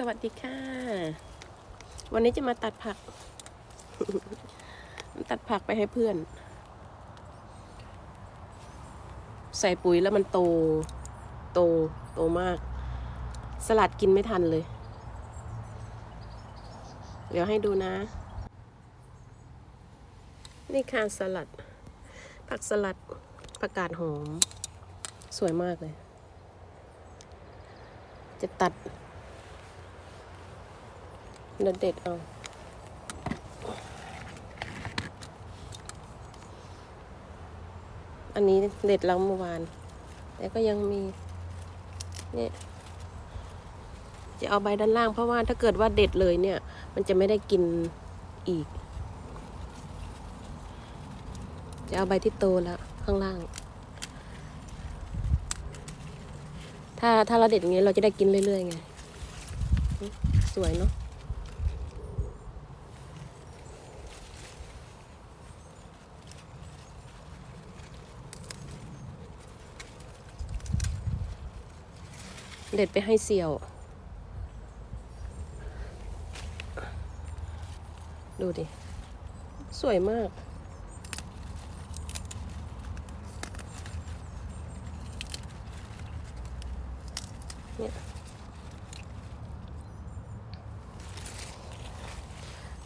สวัสดีค่ะ วันนี้จะมาตัดผัก ตัดผักไปให้เพื่อน ใส่ปุ๋ยแล้วมันโต โต โตมาก สลัดกินไม่ทันเลย เดี๋ยวให้ดูนะ นี่ค่ะสลัด ผักสลัดผักกาดหอม สวยมากเลย จะตัด เด็ดเด็ดเอาอันนี้เด็ดแล้วเมื่อวาน แต่ก็ยังมี เนี่ย จะเอาใบด้านล่างเพราะว่าถ้าเกิดว่าเด็ดเลยเนี่ย มันจะไม่ได้กินอีก จะเอาใบที่โตแล้วข้างล่าง ถ้าถ้าเราเด็ดอย่างนี้เราจะได้กินเรื่อยๆไง สวยเนาะ เด็ดไปให้เสี่ยว ดูดิ สวยมาก เนี่ย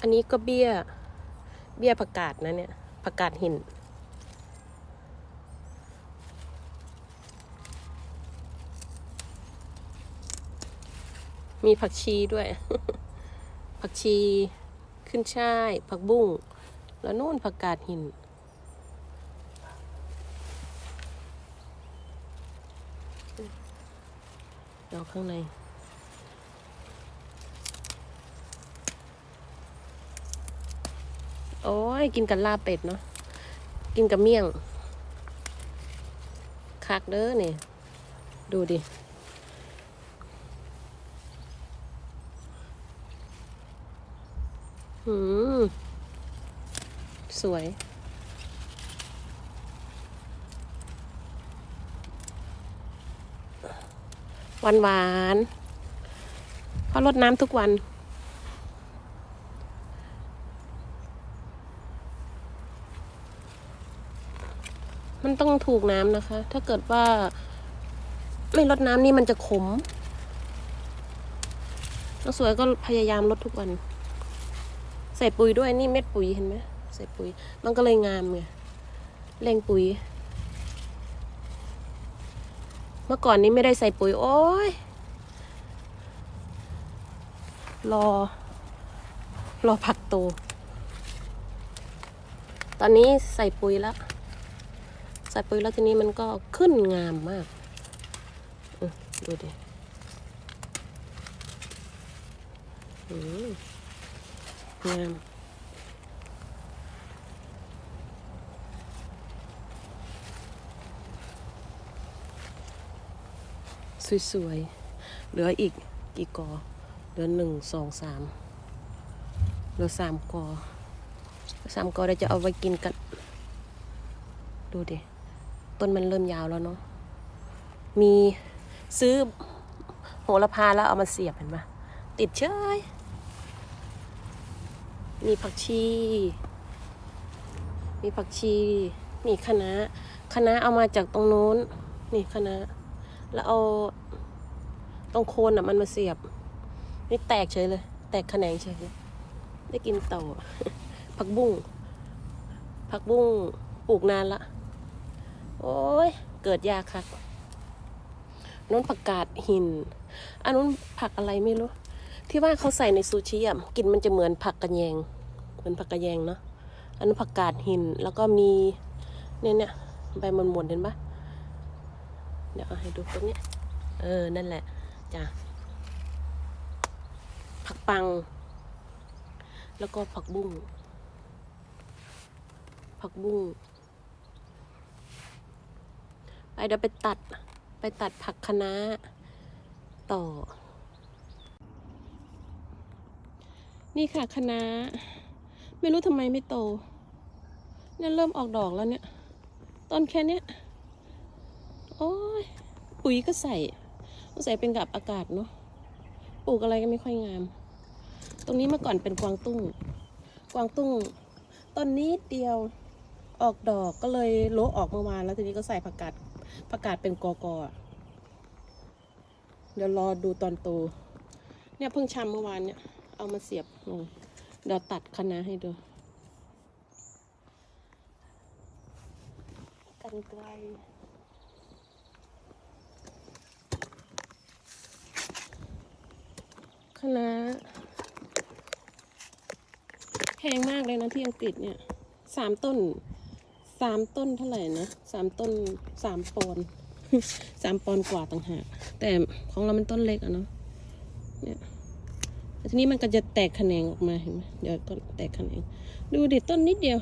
อันนี้ก็เบี้ย เบี้ยผักกาดนะเนี่ยผักกาดหิน มีผักชีด้วย ผักชีขึ้นช่าย ผักบุ้ง แล้วนู่นผักกาดหินดอกข้างใน โอ้ย กินกับลาเป็ดเนาะ กินกับเมี่ยง คักเด้อเนี่ย ดูดิ หืมสวย หวานหวานเพราะรดน้ำทุกวัน มันต้องถูกน้ำนะคะ ถ้าเกิดว่าไม่ลดน้ำนี่มันจะขมน้องสวยก็พยายามลดทุกวัน ใส่ปุ๋ยด้วยนี่เม็ดปุ๋ยเห็นไหมใส่ปุ๋ย มันก็เลยงามไงเร่งปุ๋ย เมื่อก่อนนี้ไม่ได้ใส่ปุ๋ย โอ้ยรอ รอผักโต ตอนนี้ใส่ปุ๋ยแล้ว ใส่ปุ๋ยแล้วทีนี้มันก็ขึ้นงามมากดูดิอืม งามสวยๆ เหลืออีกกี่กอ เหลือหนึ่งสองสาม เหลือสามกอ สามกอเราจะเอาไว้กินกัน ดูดิ ต้นมันเริ่มยาวแล้วเนาะ มีซื้อโหระพาแล้วเอามาเสียบเห็นไหมติดเชย มีผักชี มีผักชี นี่คะน้าคะน้าเอามาจากตรงโน้น นี่คะน้าแล้วเอาตรงโคนอะมันมาเสียบ นี่แตกเฉยเลย แตกแขนงเฉยเลยได้กินต่อผักบุ้ง ผักบุ้งปลูกนานละ โอ้ย เกิดยากค่ะนู้นผักกาดหิน อันนู้นผักอะไรไม่รู้ ที่ว่าเขาใส่ในซูชิอะ กินมันจะเหมือนผักกระแยง เหมือนผักกระแยงเนาะอันนู้ผักกาดหินแล้วก็มีเนี่ยเนี่ยใบมันหมุนๆเห็นปะเดี๋ยวเอาให้ดูตรงเนี้ยเออ นั่นแหละจ้ะผักปัง แล้วก็ผักบุ้งผักบุ้งไปเดี๋ยวไปตัด ไปตัดผักคะน้าต่อ นี่ค่ะคะน้า ไม่รู้ทำไมไม่โต เนี่ยเริ่มออกดอกแล้วเนี่ย ต้นแค่เนี้ย โอ้ย ปุ๋ยก็ใส่ต้องใส่เป็นกับอากาศเนาะ ปลูกอะไรก็ไม่ค่อยงาม ตรงนี้เมื่อก่อนเป็นกวางตุ้ง กวางตุ้ง ต้นนี้เดียวออกดอกก็เลยโละออกเมื่อวานแล้วทีนี้ก็ใส่ผักกาดผักกาดเป็นกอกอเดี๋ยวรอดูตอนโต เนี่ยเพิ่งชำเมื่อวานเนี่ย เอามาเสียบลง เดี๋ยวตัดคะน้าให้ดู กันไกลคณะแพงมากเลยนะที่อังกฤษเนี่ยสามต้นสามต้นเท่าไหร่นะสามต้นสามปอนด์สามปอนด์กว่าต่างหากแต่ของเรามันต้นเล็กอะเนาะเนี่ยแต่ ทีนี้มันก็จะแตกแขนงออกมาเห็นไหมเดี๋ยวก็แตกแขนง ดูดิต้นนิดเดียว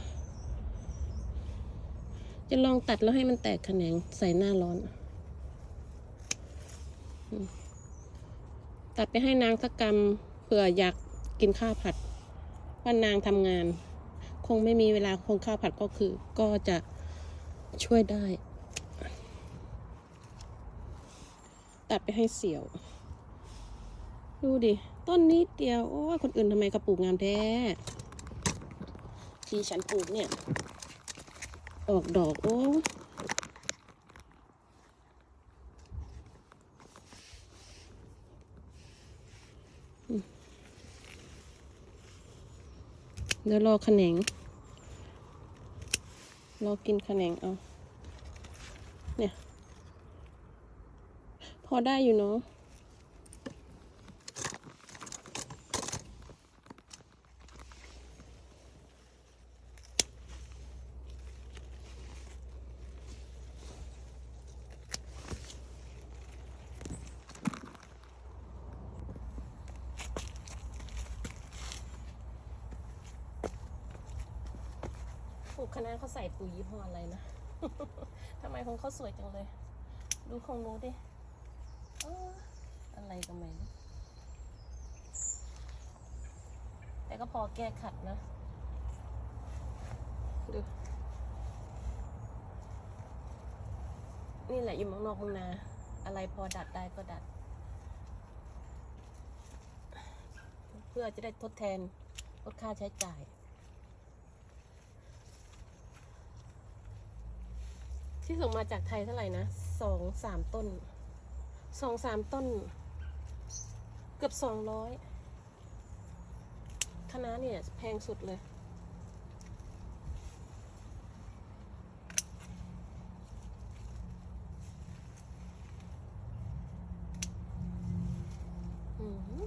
จะลองตัดแล้วให้มันแตกแขนงใส่หน้าร้อน ตัดไปให้นางสักกรรมเผื่ออยากกินข้าวผัดว่านางทำงาน คงไม่มีเวลาคงข้าวผัดก็คือ ก็จะช่วยได้ ตัดไปให้เสี่ยว ดูดิ ต้นนิดเดียว โอ้คนอื่นทำไมกระปลูกงามแท้ ที่ฉันปลูกเนี่ย ออกดอก โอ้เดี๋ยวรอขแขนงรอกินขแขนงเอา เนี่ย พอได้อยู่เนาะ กคะเขาใส่ปุ๋ยยี่ห้ออะไรนะ ทำไมของเขาสวยจังเลย ดูของหนูดิอะไรก็ไม่รู้แต่ก็พอแก้ขัดนะ ดู นี่แหละอยู่มืองนอกเมืองนา อะไรพอดัดได้ก็ดัด เพื่อจะได้ทดแทนลดค่าใช้จ่าย ที่ส่งมาจากไทยเท่าไหร่นะสองสามต้นสองสามต้น เกือบสองร้อยคณะเนี่ย แพงสุดเลยอืม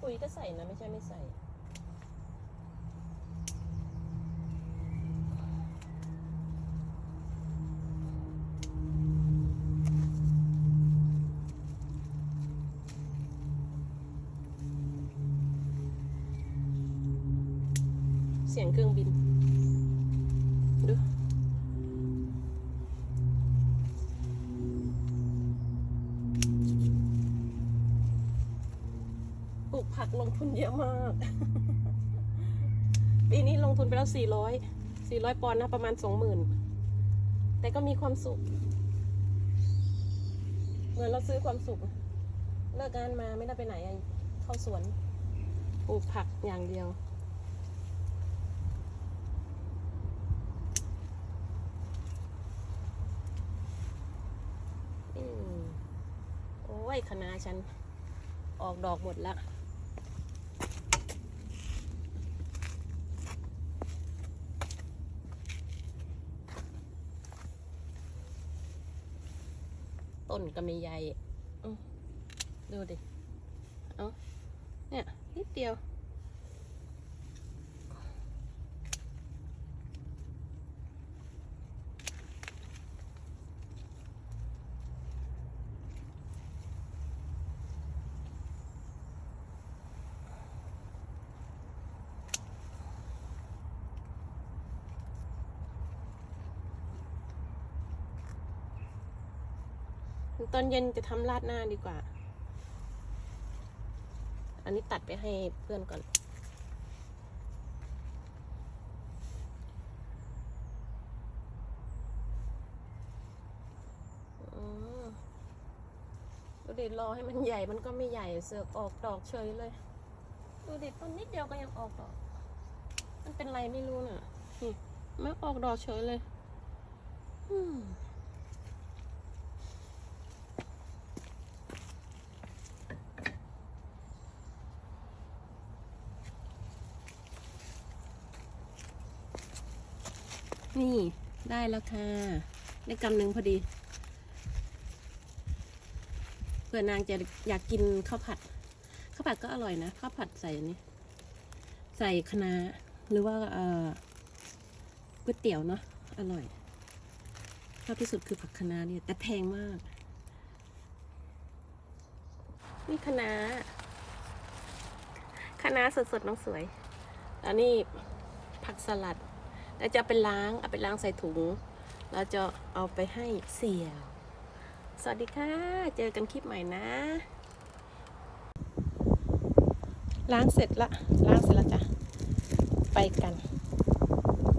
ปุ๋ยก็ใส่นะ ไม่ใช่ไม่ใส่ เสียงเครื่องบิน ดู ปลูกผักลงทุนเยอะมาก ปีนี้ลงทุนไปแล้ว 400 400 ปอนด์นะประมาณ 20,000 แต่ก็มีความสุข เหมือนเราซื้อความสุข เลิกงานมาไม่ได้ไปไหนอะเข้าสวนปลูกผักอย่างเดียว อืมโอ้ยคณะ ฉันออกดอกหมดแล้วต้นก็ไม่ใหญ่ดูดิ เอาเนี่ย นิดเดียว ตอนเย็นจะทำราดหน้าดีกว่า อันนี้ตัดไปให้เพื่อนก่อนอืมดิรอให้มันใหญ่มันก็ไม่ใหญ่เสือกออกดอกเฉยเลย ดูดิต้นนิดเดียวก็ยังออกดอก มันเป็นไรไม่รู้น่ะ นี่ไม่ออกดอกเฉยเลย อืม ได้แล้วค่ะได้กำหนึ่งพอดีเผื่อนางจะอยากกินข้าวผัด ข้าวผัดก็อร่อยนะ ข้าวผัดใส่นนี้ ใส่คะน้าหรือว่าเอ่อก๋วยเตี๋ยวเนาะอร่อยชอบที่สุดคือผักคะน้าเนี่ย แต่แพงมาก นี่คะน้าคะน้าสดๆน้องสวย อันนี้ผักสลัด แล้วจะเอาไปล้างเอาไปล้างใส่ถุง แล้วจะเอาไปให้เสี่ยว สวัสดีค่ะ เจอกันคลิปใหม่นะ ล้างเสร็จละล้างเสร็จแล้วจ้ะไปกัน